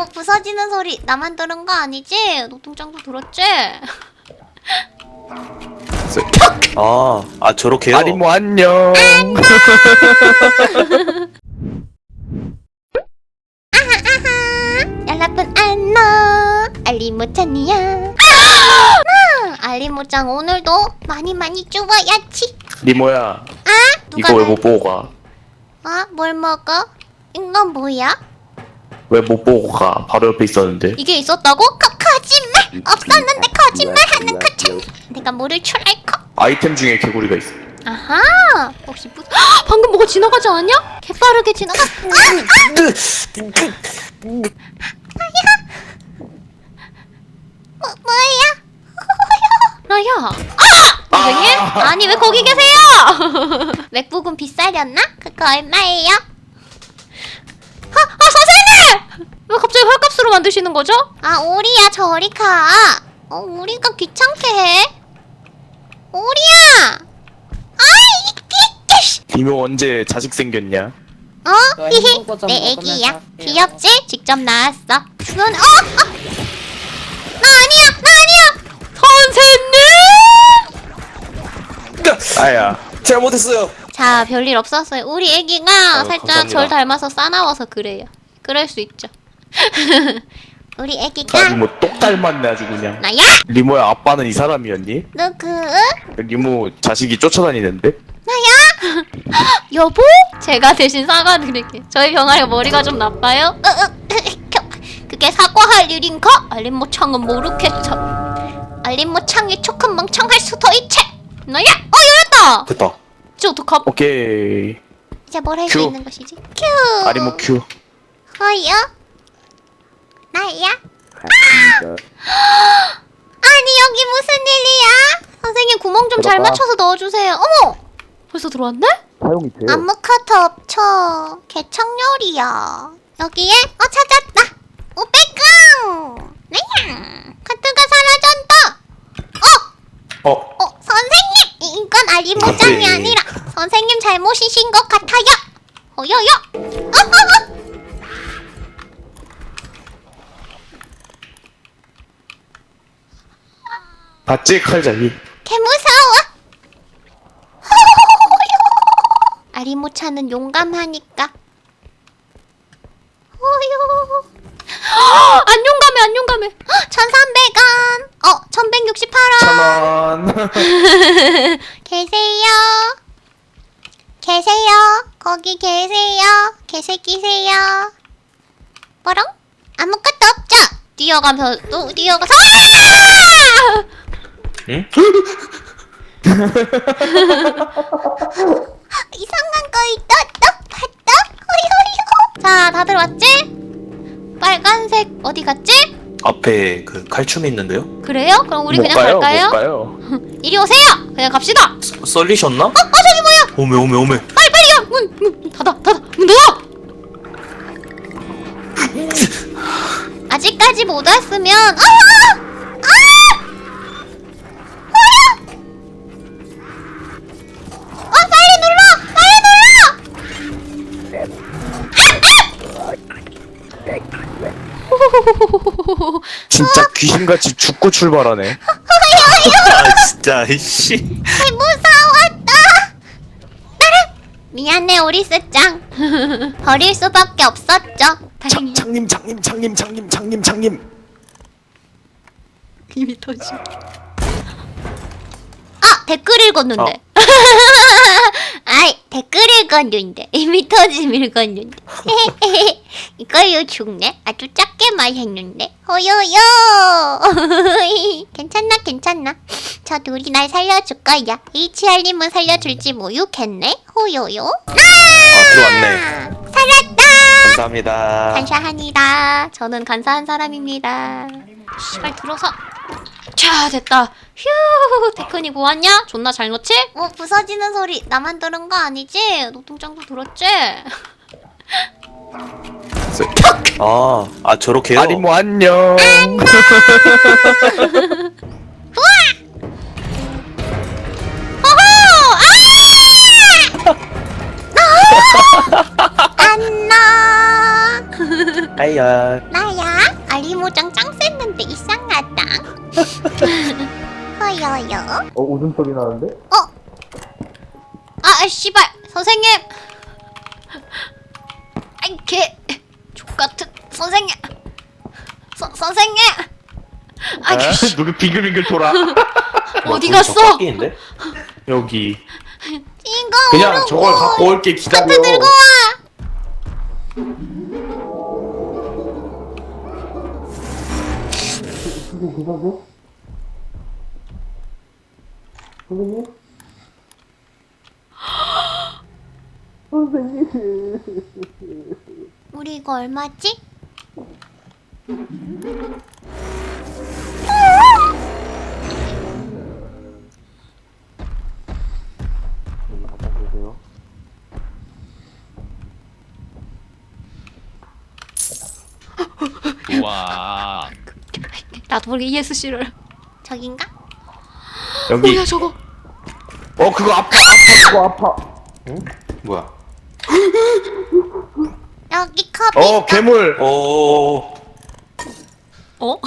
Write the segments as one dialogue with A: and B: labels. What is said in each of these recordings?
A: 어 부서지는 소리 나만 들은 거 아니지? 노통짱도 들었지?
B: 아, 아 저렇게요?
C: 아니 뭐 안녕.
A: 여러분 안녕 알리모짱이야 아! 알리모짱 오늘도 많이 많이 쭈어야지
C: 리모야,
A: 아? 누가
C: 이거 왜
A: 날-
C: 못 보고 가?
A: 아? 뭘 먹어? 이건 뭐야?
C: 왜 못 보고 가? 바로 옆에 있었는데.
A: 이게 있었다고? 거, 거짓말! 없었는데 거짓말하는 거 참 내가 모를 줄 알고
C: 아이템 중에 개구리가 있어.
A: 아하 혹시 무... 헉, 방금 뭐가 지나가지 않았냐? 개빠르게 지나가 뭐, 뭐야? 라야 아! 선생님? 아니 왜 거기 계세요? 맥북은 비싸렸나? 그거 얼마예요? 왜 갑자기 헐값으로 만드시는 거죠? 아 오리야 저리 가 어, 우리가 귀찮게 해 오리야 아이 끼끼
C: 리모 언제 자식 생겼냐?
A: 어?
D: 너
A: 히히
D: 햄버거 좀
A: 내
D: 먹으면서
A: 애기야
D: 할게요.
A: 귀엽지? 직접 나왔어 주변 어? 어? 나 아니야 나 아니야 선생님
C: 아야.
B: 잘못했어요.
A: 자 별일 없었어요 우리 애기가
C: 아유,
A: 살짝
C: 감사합니다.
A: 절 닮아서 싸나워서 그래요 그럴 수 있죠 우리
C: 나
A: 애기가
C: 리모 똑 닮았네 아주 그냥.
A: 나야?
C: 리모야 아빠는 이 사람이었니?
A: 누구?
C: 리모 자식이 쫓아다니는데?
A: 나야? 여보? 제가 대신 사과드릴게 저희 병아리 머리가 좀 나빠요? 으, 으, 그게 사과할 일인가? 알림모창은 모르겠어 알림모창이 조금 멍청할 수도 있지 나야? 어 열렸다
C: 됐다.
A: 이제 어떡함?
C: 오케이.
A: 이제 뭘 할 수
C: 큐.
A: 있는 것이지? 큐
C: 아리모 큐.
A: 어여? 나야? 아니 여기 무슨 일이야? 선생님 구멍 좀 잘
C: 들어봐.
A: 맞춰서 넣어주세요 어머! 벌써 들어왔네?
C: 사용이 돼요.
A: 안무 커터 없죠. 개청열이야. 여기에 어 찾았다. 오백강. 네야. 카트가 사라졌다. 어,
C: 어,
A: 어 선생님. 이- 이건 알리모장이. 아니라 선생님 잘못이신 것 같아요. 어여여. 어, 어, 어.
C: 봤지 칼잡이.
A: 개 무서워. 아리모차는 용감하니까. 어휴. 안 용감해, 안 용감해. 1,300원. 어, 1,168원.
C: 천원.
A: 계세요. 계세요. 거기 계세요. 개새끼세요. 뭐랑? 아무것도 없죠? 뛰어가면서 또 뛰어가서 아!
B: 응?
A: 이상한 거 있다 딱 봤다 호요요 자 다들 왔지? 빨간색 어디 갔지?
B: 앞에 그 칼춤이 있는데요?
A: 그래요? 그럼 우리
C: 못
A: 그냥
C: 가요,
A: 갈까요?
C: 못 가요.
A: 이리 오세요 그냥 갑시다
B: 썰- 썰리셨나?
A: 어 저기 뭐야
B: 오메 오메 오메.
A: 빨리 빨리 가문 문 닫아 닫아 문 닫아 아직까지 못 왔으면 아! 아!
C: 진짜 귀신같이 죽고 출발하네.
B: 아 진짜 씨.
A: 개 무서웠다. 나랑 미안해 오리스짱. 버릴 수밖에 없었죠.
C: 장. 장님, 장님, 장님, 장님, 장님, 장님.
A: 이미 터지. 아 댓글 읽었는데. 아이 댓글 읽었는데 이미 터짐 읽었는데. 이걸로 죽네. 아주 작게 말했는데. 허요요. 괜찮나 괜찮나. 저 둘이 날 살려줄 거야. HR님은 살려줄지 모르겠네. 호요요.
B: 아 들어왔네.
A: 살았다.
B: 감사합니다.
A: 감사합니다. 저는 간사한 사람입니다. 시발 들어서. 자 됐다. 휴 테크닉 뭐왔냐? 존나 잘 넣지? 어 부서지는 소리 나만 들은 거 아니지? 노통짱도 들었지?
B: 아, 아 저렇게요?
C: 아리모 뭐 안녕.
A: 어허! 아! 안녕.
B: 아야.
A: 나야.
E: 아리모장 짱 쎘는데 이상하다. 허여요.
C: 어 웃음소리 나는데?
E: 아, 씨발 선생님. 아이 개 족같은 선생님. 서, 선생님. 아,
C: 에?
E: 씨,
C: 누구 빙글빙글 돌아
E: 어디
B: 저
E: 갔어?
C: 여기
E: 이거
C: 그냥
E: 모르고
C: 저걸 갖고 올게 기다려
E: 카트 들고 와. 우리 이거 얼마지?
F: 와.
E: 나도 모르게 ESC를 저긴가?
C: 여기
E: 뭐야 저거?
C: 어 그거 아파 아파 그거 아파
B: 뭐야?
E: 여기 컵이
C: 어 괴물
B: 오.
E: 어?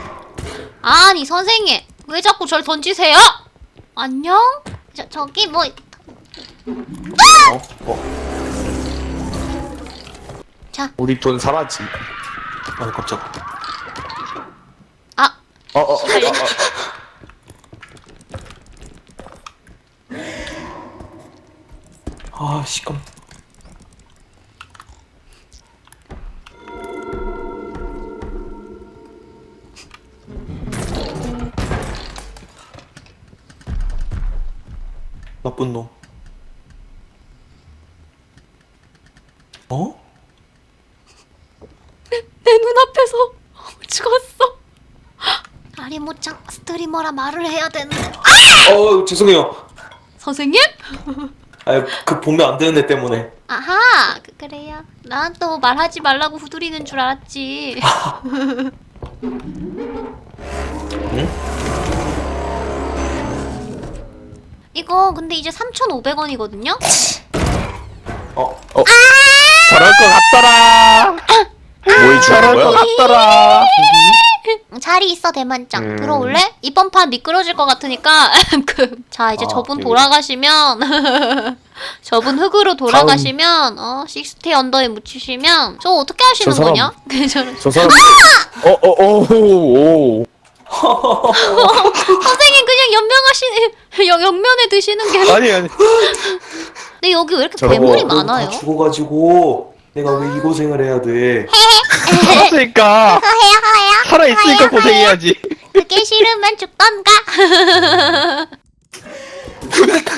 E: 아니 선생님 왜 자꾸 절 던지세요? 안녕? 저 저기 뭐
B: 어? 어?
C: 우리 돈 사라지
B: 아 깜짝.
E: 아,
C: 어어 어, 어,
B: 아 시끄러. 나쁜 놈. 어?
E: 내 눈앞에서 죽었어. 아리모창 스트리머라 말을 해야 되는데.
B: 어 죄송해요.
E: 선생님?
B: 아그 보면 안 되는 애 때문에.
E: 아하, 그, 그래요. 난 또 말하지 말라고 후두리는 줄 알았지. 이거 근데 이제 3,500원이거든요?
B: 어?
C: 저럴 것 같더라 뭘 저럴 것 같더라
E: 자리 있어 대만짱
C: 음.
E: 들어올래? 이번 판 미끄러질 것 같으니까 그, 자 이제
B: 아,
E: 저분
B: 네.
E: 돌아가시면 저분 흙으로 돌아가시면 어 식스티 언더에 묻히시면 저 어떻게 하시는
C: 저 사람-
E: 거냐? 저는
C: 저 사람 어어오오
E: 선생님 그냥 연명하시는 연- 연면에 드시는 게
C: 아니 아니
E: 근데 여기 왜 이렇게
C: 저거
E: 괴물이
B: 다
E: 많아요?
B: 죽어가지고 내가 왜 이 고생을 해야 돼?
C: 살았으니까
E: 해야 해야
C: 살아있으니까 고생해야지
E: 그게 싫으면 죽던가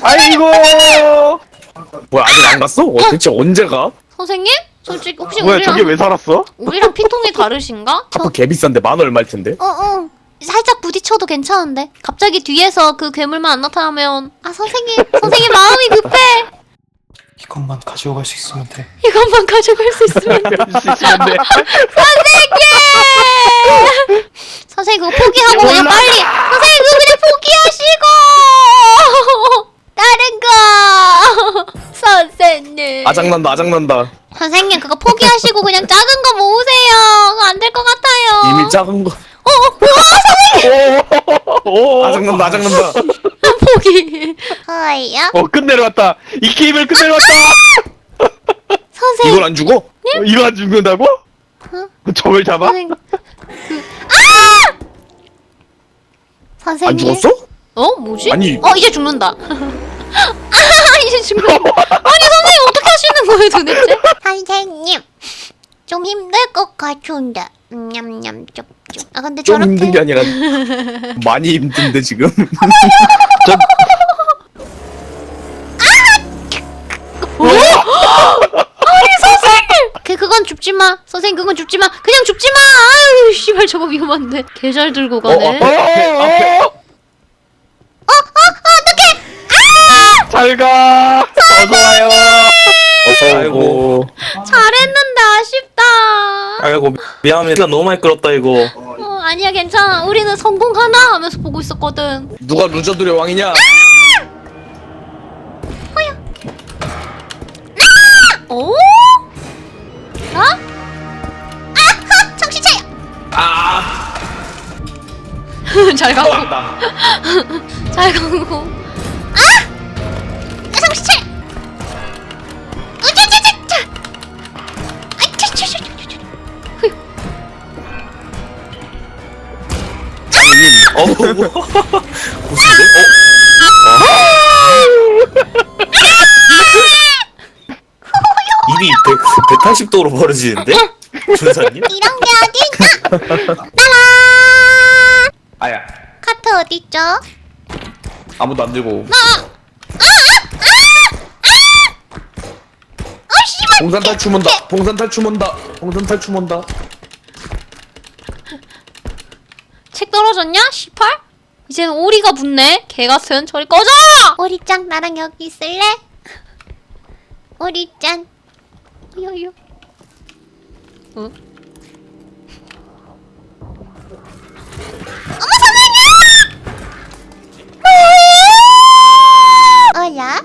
C: 아이고 뭐야 아직 안 갔어? 어, 대체 언제 가?
E: 선생님? 솔직히 혹시
C: 뭐야
E: 우리랑
C: 저게 왜 살았어?
E: 우리랑 피통이 다르신가?
C: 아빠 개 비싼데 만 얼마일 텐데
E: 어, 어. 살짝 부딪혀도 괜찮은데. 갑자기 뒤에서 그 괴물만 안 나타나면 아 선생님, 선생님 마음이 급해.
B: 이것만 가져갈 수 있으면 돼.
E: 이것만 가져갈 수 있으면.
C: 돼
E: 선생님! 선생님 그거 포기하고 그냥! 빨리. 선생님 그거 그냥 포기하시고 다른 거. 선생님.
C: 아장난다 아장난다
E: 선생님 그거 포기하시고 그냥 작은 거 모으세요. 그거 안 될 것 같아요.
C: 이미 작은 거 오, 아장난다 아장난다
E: 포기. 허야.
C: 어 끝내러 왔다 이 게임을 끝내러 왔다
E: 선생님.
C: 이걸 안 죽어? 어, 이거 안 죽는다고?
E: 어?
C: 저걸 잡아?
E: 선생님. 그, 아! 선생님.
C: 안 죽었어?
E: 어? 뭐지?
C: 아니.
E: 어, 이제 죽는다. 아, 이제 죽는다. 아니, 선생님 어떻게 하시는 거예요, 도대체? 선생님. 좀 힘들 것 같은데. 음, 냠 아, 근데
C: 좀
E: 저렇게
C: 힘든 게 아니라 많이 힘든데 지금 저...
E: 그 그건 줍지 마. 선생님 그건 줍지 마. 그냥 줍지 마. 아유, 씨발 저거 위험한데. 개잘 들고
C: 어,
E: 가네.
C: 어, 어, 어, 잘가 어서 와요 어서오고
E: 잘했는데 아쉽다.
B: 아이고 미안해. 시간 너무 많이 끌었다 이거.
E: 아니야 괜찮아 우리는 성공하나 하면서 보고 있었거든
C: 누가 루저들의 왕이냐? 아!
E: 오? 아! 어? 어? 아하! 정신 차려! 아, 잘 가고
C: 아,
E: 잘 가고
B: 180도로 벌어지는데? 준사님?
E: 이런 게 어딨나 따라
C: 아야.
E: 카트 어딨죠?
C: 아무도 안 들고.
E: 어 씨발
C: 봉산 탈춤 온다. 봉산 탈춤 온다. 봉산 탈춤 온다.
E: 책 떨어졌냐? 18? 이제는 오리가 붙네. 개 같은 저리 꺼져! 오리짱 나랑 여기 있을래? 오리짱. 요요. 어? 어머 잠깐만! 어라?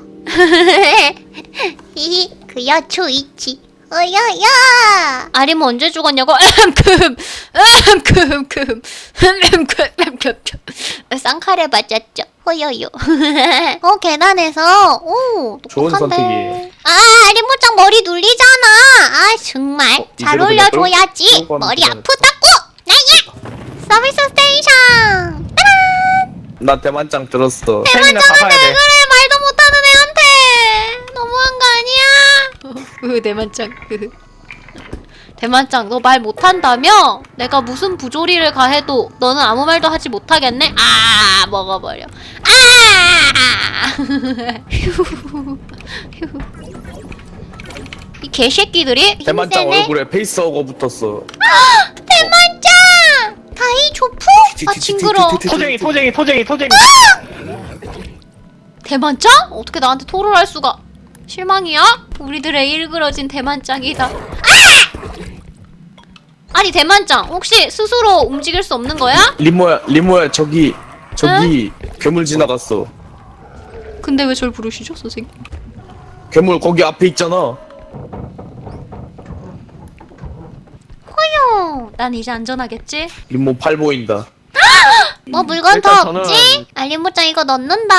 E: 히히 그여 초이치. 어여여. 아리모 언제 죽었냐고? 금, 금, 금, 쌍칼에 맞았죠. 호여요. 어 계단에서 오
C: 좋은
E: 똑똑한데.
C: 선택이에요.
E: 아 아리모짱 머리 눌리잖아. 아 정말
C: 어,
E: 잘
C: 이대로 그냥
E: 올려줘야지.
C: 끌고
E: 머리. 아프다고. 나야. 서비스 스테이션. 따란.
C: 나 대만짱 들었어.
F: 팬이나 가봐야
E: 왜
F: 돼.
E: 그래 말도 못하는 애한테 너무한 거 아니야? 으 대만짱 대만짱 너 말 못한다며? 내가 무슨 부조리를 가해도 너는 아무 말도 하지 못하겠네? 아 먹어버려 아 휴, 휴. 이 개새끼들이
C: 대만짱
E: 힘세네.
C: 얼굴에 페이스허거 붙었어.
E: 대만짱 다이 조프? 아 징그러
F: 토쟁이, 토쟁이, 토쟁이, 토쟁이.
E: 대만짱? 어떻게 나한테 토를 할 수가? 실망이야? 우리들의 일그러진 대만짱이다. 아! 아니 대만짱 혹시 스스로 움직일 수 없는 거야?
C: 리모야, 리모야 저기 저기 괴물 지나갔어.
E: 근데 왜절 부르시죠 선생님?
C: 괴물 거기 앞에 있잖아.
E: 허용 난 이제 안전하겠지?
C: 리모 팔 보인다.
E: 뭐 물건
F: 일단
E: 더
F: 저는-
E: 없지? 알림모짱 이거 넣는다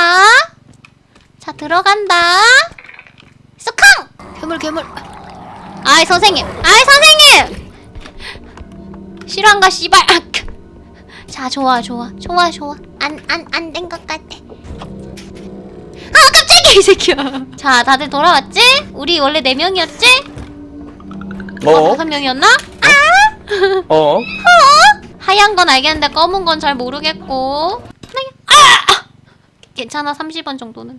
E: 자 들어간다 쑥캉! 괴물 괴물 아이 선생님 아이 선생님 실화인가 씨발 아, 크. 자 좋아 좋아 좋아 좋아 안 안 안 된 것 같아 아 깜짝이야 이 새끼야 자 다들 돌아왔지? 우리 원래 네명이었지
C: 어?
E: 다섯 명이었나?
C: 어?
E: 하얀 건 알겠는데 검은 건 잘 모르겠고. 아! 괜찮아 30원 정도는.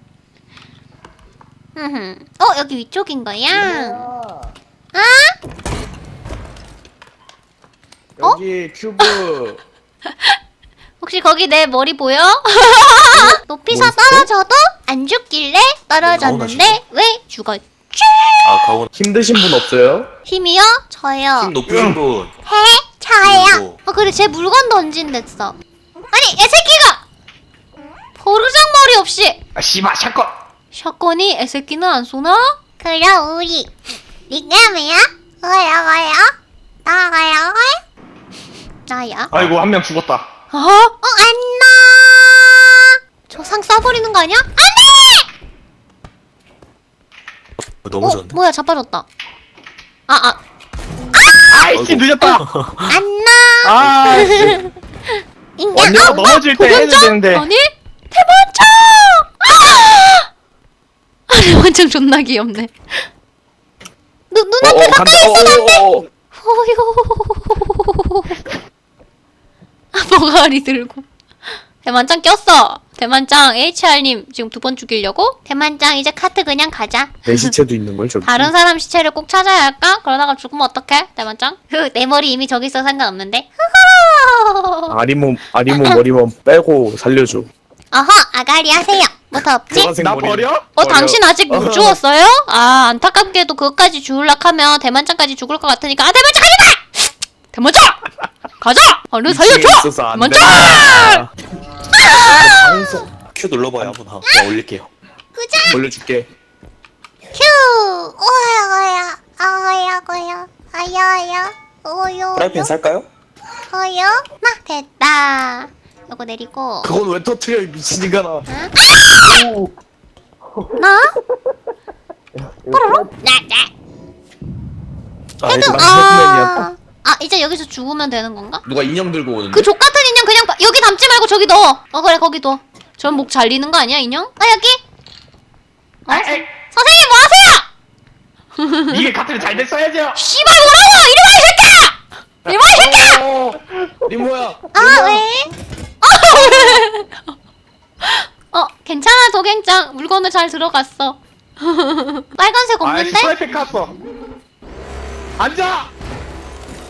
E: 어 여기 위쪽인 거야. 아?
C: 여기 큐브.
E: 혹시 거기 내 머리 보여? 높이서
C: 뭐 있어?
E: 떨어져도 안 죽길래 떨어졌는데 왜 죽었지?
B: 아, 가온.
C: 힘드신 분 없어요?
E: 힘이요? 저요.
B: 힘 높으신 분.
E: 해? 저요.
B: 그리고-
E: 어 그래 제 물건 던진댔어. 아니 애새끼가 버르장 머리 없이
F: 아, 씨발, 샷건.
E: 샷건이 애새끼는 안 쏘나?
A: 그럼 우리 닉네임이야? 뭐야 뭐야? 나가야
E: 나야.
F: 아이고, 한 명 죽었다.
E: 어?
A: 어 안나
E: 저 상 쏴버리는 거 아니야? 안돼!
B: 어, 넘어졌는데?
E: 뭐야 자빠졌다. 아 아.
F: 아이씨, 늦었다.
A: 안나
F: 아, 씨.
A: 인간
F: 언니가 넘어질 때 해야
E: 도겸장?
F: 되는데.
E: 아니 대만장! 아! 아 대만장 존나 귀엽네. 눈
C: 어,
E: 눈앞에
C: 어, 간다.
E: 가까이 있으면 안 돼.
C: 어, 어, 어.
E: 아 버가리 들고. 대만장 꼈어. 대만장 HR님 지금 두 번 죽이려고? 대만장 이제 카트 그냥 가자.
C: 내 시체도 있는 걸 저기.
E: 다른 사람 시체를 꼭 찾아야 할까? 그러다가 죽으면 어떡해? 대만장? 흐, 내 머리 이미 저기 있어 상관없는데? 흐흐.
C: 아리모 아리모 머리만 빼고 살려줘.
E: 어허, 아가리 하세요. 뭐 더 없지?
C: 보라색
F: 나
C: 머리.
F: 버려?
E: 어, 당신 아직 못
C: 어.
E: 죽었어요? 아, 안타깝게도 그것까지 죽을락 하면 대만장까지 죽을 것 같으니까, 아, 대만장 가지 마! 대만장! 가자! 얼른 살려줘!
C: 된다.
B: 방송. 큐 눌러봐요, 한번. 제가 올릴게요.
C: 올려줄게.
A: 큐 오야 오야 오야 오야 오야 오요
B: 프라이팬 살까요?
A: 오요 막 됐다
E: 요거 내리고
C: 그건 왜 터트려 이 미친인간아
E: 나? 뽀로로? 나나
C: 아
E: 헤드
C: 이거
E: 아... 아 이제 여기서 죽으면 되는 건가?
C: 누가 인형 들고 오는데?
E: 그 족 같은 인형 그냥 바- 여기 담지 말고 저기 넣어 어 그래 거기 둬전목 잘리는 거 아니야 인형? 아 여기 어?
F: 아이,
E: 선생님 뭐 하세요?
F: 이게 같으면 잘 됐어야죠.
E: 씨발 뭐라고 이리 와이 새끼야 이리 와이 새끼야
C: 어, 리모야
A: 아 왜?
E: 어 괜찮아 도갱짱 물건은 잘 들어갔어 빨간색
F: 아이씨
E: 없는데?
F: 프라이팬 깠어. 앉아.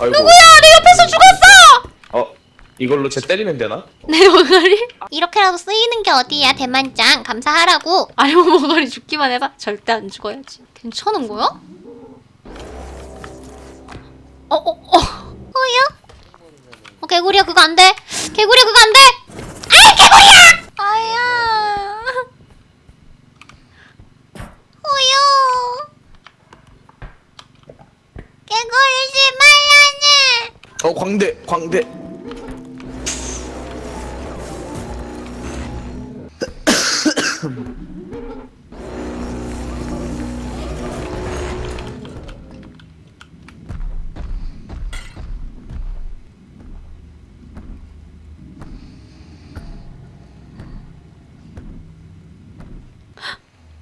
C: 아이고
E: 누구야 내 옆에서 죽었어
C: 어 이걸로 쟤 때리면 되나?
E: 내 머가리
A: 이렇게라도 쓰이는 게 어디야 대만짱 감사하라고.
E: 아니 뭐 머가리 죽기만 해봐 절대 안 죽어야지 괜찮은 거야? 어어어 어, 어.
A: 호요?
E: 어, 개구리야 그거 안돼 개구리야 그거 안돼 아이 개구리야
A: 아야. 호요. 개구리지 말라네.
C: 어 광대 광대.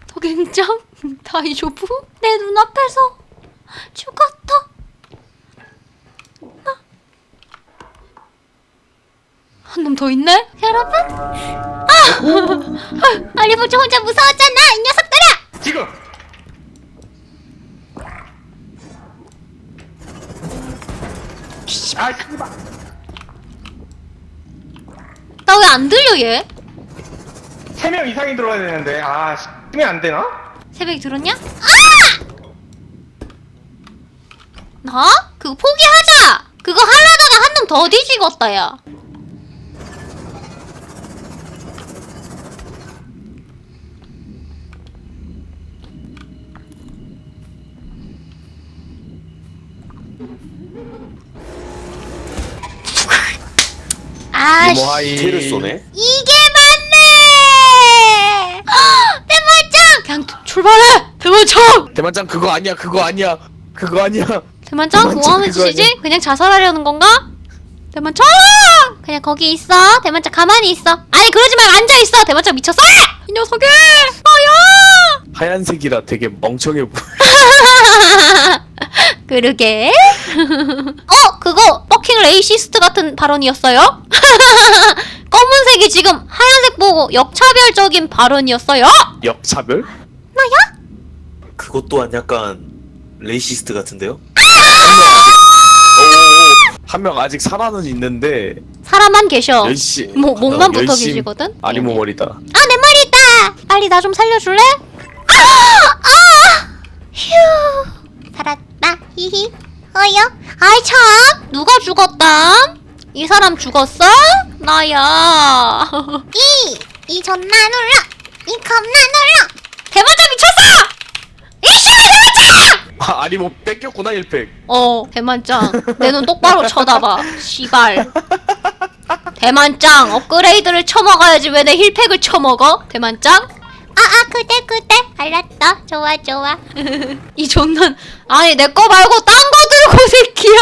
E: 도갱짱 다이조부? 내 눈앞에서 죽었다 한 놈 더 있네? 여러분? 아 알리보즈 혼자 무서웠잖아 이 녀석들아!
F: 지금. 아 씨발.
E: 나 왜 안 들려 얘?
F: 세명 이상이 들어야 되는데. 아 쓰면 안 되나?
E: 새벽에 들었냐? 아! 나? 그거 포기하자! 그거 하려다가 한 놈 더 뒤지겠다 야 아씨.
B: 뒤를 쏘네?
E: 이게 맞네! 대만짱 그냥 출발해! 대만짱
C: 대만장 그거 아니야 그거 아니야 그거 아니야.
E: 대만짱
C: 대만짱
E: 그거 하는
C: 그거
E: 짓이지? 그냥 자살하려는 건가? 대만짱 그냥 거기 있어. 대만짱 가만히 있어. 아니 그러지 말고 앉아있어. 대만짱 미쳤어. 이 녀석이 아야!
C: 하얀색이라 되게 멍청해 보여.
E: 그러게. 어 그거 버킹 레이시스트 같은 발언이었어요? 검은색이 지금 하얀색 보고 역차별적인 발언이었어요?
C: 역차별?
B: 그것 또한 약간 레이시스트 같은데요?
C: 한 명 아직 살아는 있는데
E: 사람만 계셔
C: 열시
E: 뭐, 목만
C: 어,
E: 붙어
C: 열심-
E: 계시거든?
C: 아리모 머리다
E: 아 내 머리 있다 빨리 나 좀 살려줄래? 아! 아! 휴
A: 살았다. 히히. 호요?
E: 아이 참 누가 죽었다? 이 사람 죽었어? 나야
A: 이. 이 존나 눌러. 이 겁나 눌러.
E: 대만장 미쳤어!
C: 아 아리모 뺏겼구나 1팩
E: 어 대만장 내눈 똑바로 쳐다봐 씨발 대만장 업그레이드를 쳐먹어야지 왜 내 힐팩을 쳐먹어? 대만장?
A: 아아 그대 그대. 알았다. 좋아 좋아.
E: 이 존난 아니 내 거 말고 딴 거 들고 새끼야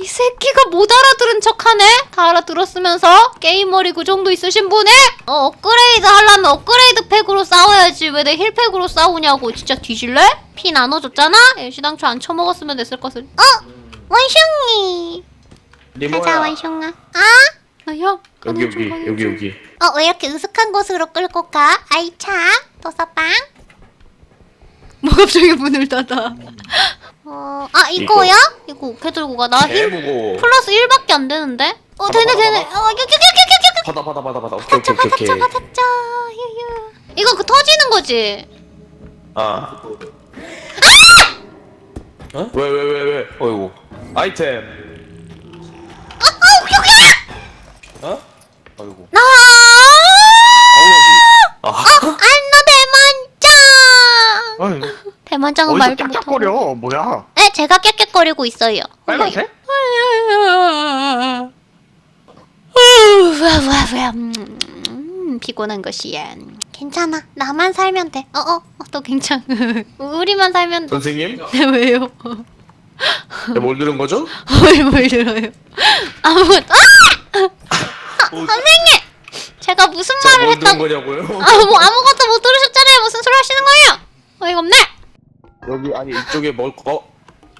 E: 이 새끼가 못 알아들은 척 하네 다 알아들었으면서 게임머리 그 정도 있으신 분이 어 업그레이드 하려면 업그레이드 팩으로 싸워야지 왜 내 힐팩으로 싸우냐고 진짜 뒤질래? 피 나눠줬잖아? 애시당초 안 쳐먹었으면 됐을 것을
A: 어 원숭이. 가자
C: 리모야
A: 원숭아. 아?
E: 나야
C: 여기 여기 여기 여기
A: 어 왜 이렇게 으슥한 곳으로 끌고 가? 아이 참. 도서방.
E: 뭐 갑자기 문을 닫아
A: 어, 아 이거야? 이거 어떻게 들고 가? 나힐
C: 개무고
E: 플러스 1밖에 안 되는데? 어 되네 되네
C: 받아.
E: 어
C: 받아 받아 받아 받아 오케이 오케이 오케이
E: 받았죠 받았죠 유유 이거 그 터지는 거지?
C: 아 어? 왜 왜 왜 왜? 어이구 아이템
B: 어? 아이고
E: 나
B: 아우라지 아
A: 안나 대만짱.
F: 어이,
E: 대만장은
F: 어디서
E: 말도 못하고
F: 깍깍거려 뭐야?
A: 네 제가 깨끗거리고 있어요.
F: 빨간색?
E: 와와와 음, 피곤한 것이야.
A: 괜찮아. 나만 살면 돼.
E: 어, 어, 어, 또 괜찮. 우리만 살면 돼.
C: 선생님?
E: 네, 왜요?
C: 네, 뭘 들은 거죠?
E: 뭘, 뭘 들어요? 아무것도. 아! 선생님! 제가 무슨
C: 제가
E: 말을
C: 뭘 들은
E: 했다고.
C: 거냐고요?
E: 아, 뭐 아무것도 못 들으셨잖아요. 무슨 소리 하시는 거예요? 어이가 없네.
C: 여기 아니 이쪽에 뭘 거?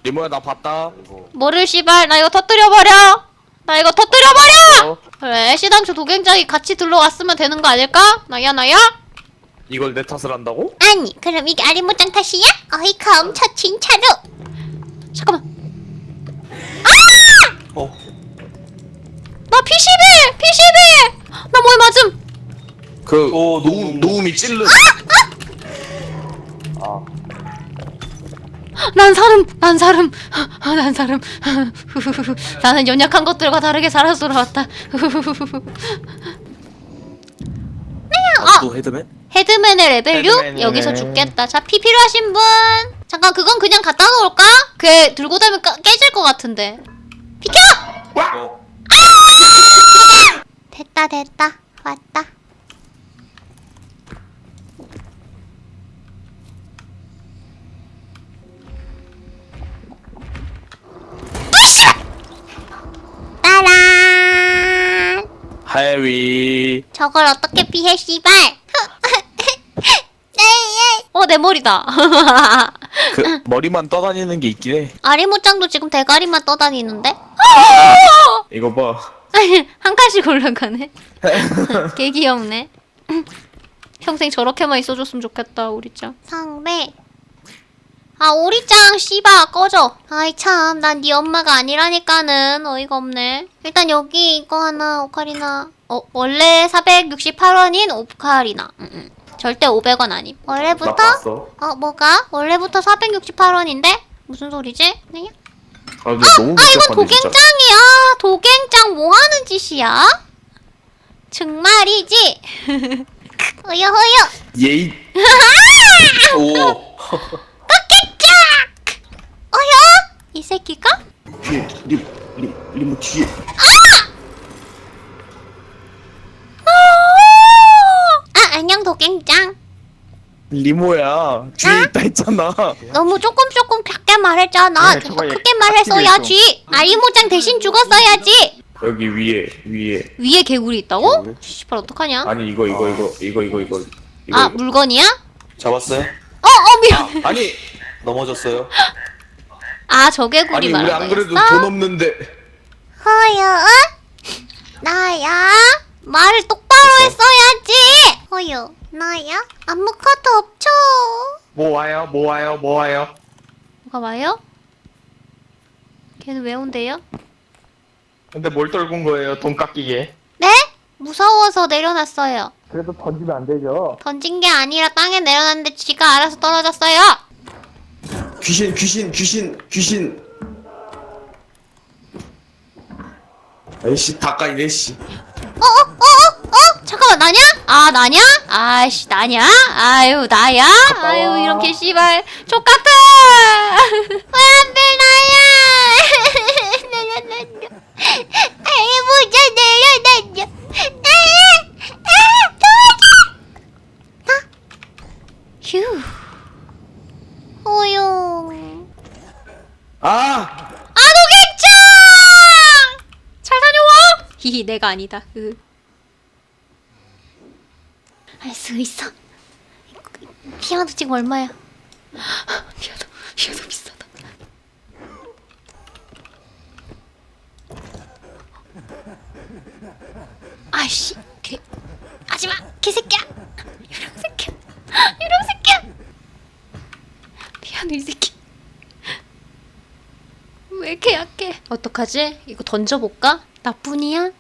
C: 리모야 나 봤다.
E: 뭐를 씨발 나 이거 터뜨려 버려. 나 이거 터뜨려 버려.
C: 어?
E: 그래 시당초 도갱장이 같이 들러왔으면 되는 거 아닐까? 나야 나야.
C: 이걸 내 탓을 한다고?
A: 아니, 그럼 이게 아리모짱 탓이야? 어이가 엄청 진짜로.
E: 잠깐만.
B: 어
E: 나 P11! P11! 나 뭐에 맞음?
C: 그
B: 어,
C: 노움 노움이 찔르.
E: 난 사름! 난 사름! 아, 난 사름! 나는 연약한 것들과 다르게 살아 돌아왔다.
C: 아, 또 헤드맨?
E: 헤드맨의 레벨 6?
F: 헤드맨이네.
E: 여기서 죽겠다. 자, 피 필요하신 분? 잠깐, 그건 그냥 갖다 놓을까? 걔 들고 다니면 까- 깨질 것 같은데. 비켜!
B: 어.
A: 됐다, 됐다. 왔다. 따란!
C: 해위.
A: 저걸 어떻게 피해, 씨발? 네,
E: 어, 내 머리다.
C: 그 머리만 떠다니는 게 있긴 해.
E: 아리모짱도 지금 대가리만 떠다니는데?
C: 이거 봐.
E: 한 칸씩 올라가네. 개 귀엽네. 평생 저렇게만 있어줬으면 좋겠다, 우리 짱.
A: 성배. 아, 오리짱, 씨바, 꺼져. 아이, 참, 난 네 엄마가 아니라니까는. 어이가 없네. 일단 여기 이거 하나, 오카리나.
E: 어, 원래 468원인 오카리나. 음, 음. 절대 500원 아님.
A: 원래부터?
B: 봤어
A: 어, 뭐가?
E: 원래부터 468원인데? 무슨 소리지? 네?
C: 아 근데 너무
E: 아, 이건
C: 복잡한데 진짜.
E: 도갱짱이야. 도갱짱 뭐 하는 짓이야? 정말이지?
A: 허여, 허여.
C: 예이.
B: 오
E: 어여? 이 새끼가?
C: 뒤에 리, 리, 리모 뒤에.
A: 아, 안녕, 도갱짱.
C: 리모야 뒤에 있다 했잖아.
A: 너무 조금 조금 작게 말했잖아.
F: 그래,
A: 좀
F: 저거
A: 더
F: 얘-
A: 크게 말했어야지. 아리모짱 대신 죽었어야지.
C: 여기 위에 위에.
E: 위에 개구리 있다고? 씨발 어떡하냐?
C: 아니 이거 이거 이거 이거 이거 이거. 이거,
E: 아
C: 이거.
E: 물건이야?
B: 잡았어요?
E: 어, 어 미안.
C: 아니
B: 넘어졌어요?
E: 아저 개구리
C: 아니 우리
E: 말하는
C: 안 그래도
E: 거였어?
C: 돈 없는데.
A: 허여? 나야? 말을 똑바로 했어야지. 허여, 나야? 아무것도 없죠.
F: 뭐 와요? 뭐 와요? 뭐 와요?
E: 뭐가 와요? 걔는 왜 온대요?
F: 근데 뭘 떨군 거예요? 돈 깎이게.
E: 네? 무서워서 내려놨어요.
F: 그래도 던지면 안 되죠.
E: 던진 게 아니라 땅에 내려놨는데 쥐가 알아서 떨어졌어요.
B: 귀신 귀신 귀신 귀신 아이씨 가까이네 씨
E: 어, 어, 어, 어, 어? 잠깐만, 나냐? 아, 나냐? 아이씨, 나냐? 아유, 나야? 아유, 이런 개씨발. 족같아!
A: 왜안 돼, 나야? 내려놨냐? 아리모짱 내려놨냐? 아, 아.
E: 휴.
A: 허용.
B: 아!
E: 아, 노객장! 잘 다녀와! 히히, 내가 아니다. 으. 할수 있어. 피아노 지금 얼마야? 피아노, 피아노 비싸다. 아이씨, 개새끼야! 이런 새끼야! 이런 새끼야! 피아노 이 새끼. 왜 이렇게 약해? 어떡하지? 이거 던져볼까? 나뿐이야?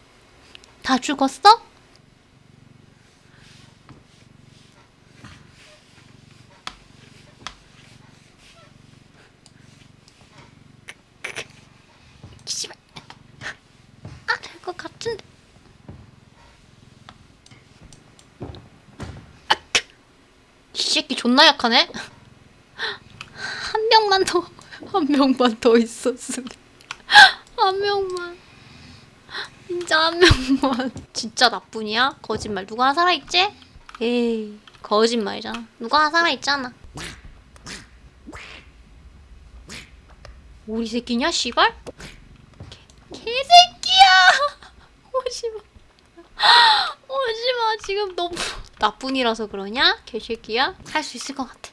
E: 다 죽었어? 씨발. 아, 될 것 같은데. 아, 크. 이 새끼 존나 약하네? 한 명만 더, 한 명만 더 있었으면. 한 명만. 진짜 한 명만. 진짜 나뿐이야? 거짓말. 누가 하나 살아있지? 에이, 거짓말이잖아. 누가 하나 살아있잖아. 우리 새끼냐, 씨발? 개, 개새끼야! 오지마. 오지마. 지금 너무 나뿐이라서 그러냐? 개새끼야? 할 수 있을 것 같아.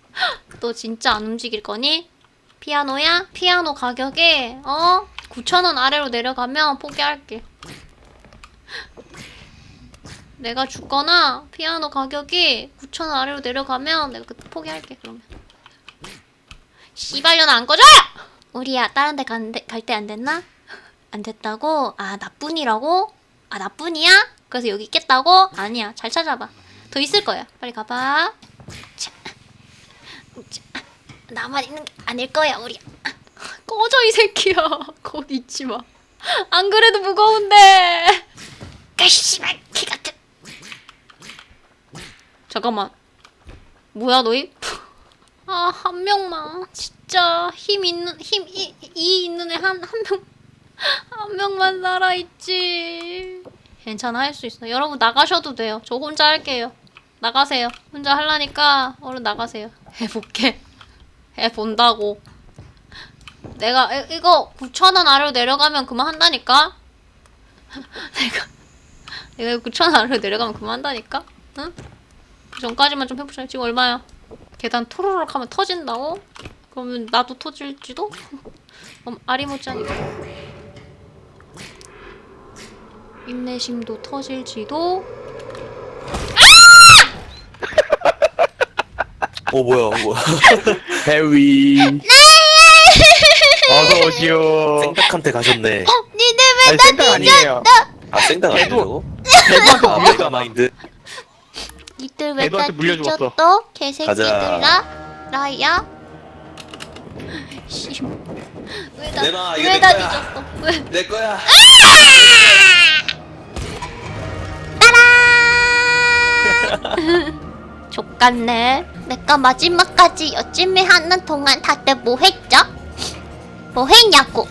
E: 너 진짜 안 움직일 거니? 피아노야? 피아노 가격에 어? 9,000원 아래로 내려가면 포기할게. 내가 죽거나 피아노 가격이 9,000원 아래로 내려가면 내가 그때 포기할게 그러면. 씨발년아 안 꺼져! 우리야 다른 데 갈 때 안 됐나? 안 됐다고? 아 나뿐이라고? 아 나뿐이야? 그래서 여기 있겠다고? 아니야 잘 찾아봐. 더 있을 거야. 빨리 가봐. 자, 자, 나만 있는 게 아닐 거야 우리. 꺼져 이 새끼야. 거기 있지 마. 안 그래도 무거운데. 그 씨발 개 같은. 잠깐만. 뭐야 너희? 아 한 명만. 진짜 힘 있는 힘 이 이 있는 애 한 한 명. 한 명만 살아 있지. 괜찮아 할 수 있어. 여러분 나가셔도 돼요. 저 혼자 할게요. 나가세요. 혼자 할라니까 얼른 나가세요. 해볼게. 해본다고. 내가 이, 이거 9,000원 아래로 내려가면 그만한다니까? 내가 내가 이거 9,000원 아래로 내려가면 그만한다니까? 응? 그 전까지만 좀 해보자. 지금 얼마야? 계단 토로록 하면 터진다고? 그러면 나도 터질지도? 음, 아리모짱이다. 인내심도 터질지도?
B: 어 뭐야 뭐야
C: 해위.
F: 어서 오시오.
B: 생닭한테 가셨네
E: 니네
F: 아니, 생각 아니에요.
B: 아 생닭
F: 걔도-
B: 아니라고? 아
F: 물려줘.
B: 메가 마인드
E: 니들 왜
F: 물려주었어.
E: 뒤졌어? 개새끼들아? 라야? 씨. 왜다
B: 내놔, 이거
E: 왜다
B: 내 거야.
E: 뒤졌어? 왜?
B: 내 거야
E: 족같네. 내가 마지막까지 여찜을 하는 동안 다들 뭐 했죠? 뭐 했냐고.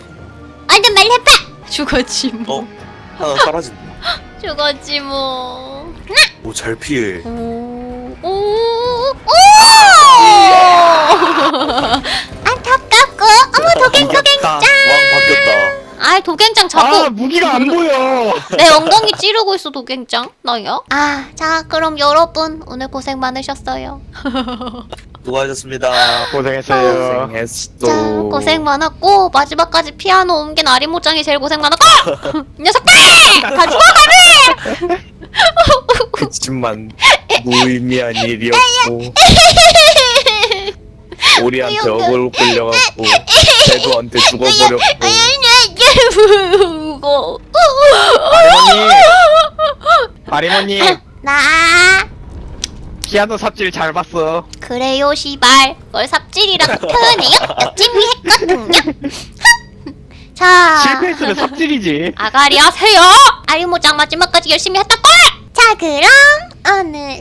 E: 얼른 말 해봐. 죽었지 뭐.
B: 어? 하나 사라진다
E: 죽었지 뭐.
B: 오 잘 피해
E: 오, 오, 오! 안타깝고, 어머 도갱 도갱짱.
B: 왕 바뀌었다
E: 아 도갱짱 자꾸
F: 아 무기가 안 보여.
E: 내 엉덩이 찌르고 있어 도갱짱 나요? 아, 자 그럼 여러분 오늘 고생 많으셨어요.
B: 수고하셨습니다
F: 고생했어요.
C: 고생했어.
E: 자 고생 많았고 마지막까지 피아노 옮긴 아리모짱이 제일 고생 많았고 이 녀석들 다 죽어 가래.
C: 그치만 무의미한 일이었고 우리한테 어그로 끌려갖고 대두한테 죽어버렸고
E: 울고.
F: 마리모님 아,
E: 나
F: 피아노 삽질 잘 봤어
E: 그래요 시발. 뭘 삽질이라고 표현해요? 열심히 했거든요. 자.
F: 실패했으면 삽질이지
E: 아가리 하세요! 아유모장 뭐 마지막까지 열심히 했다고! 자, 그럼 오늘은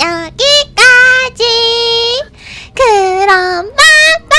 E: 여기까지. 그럼 막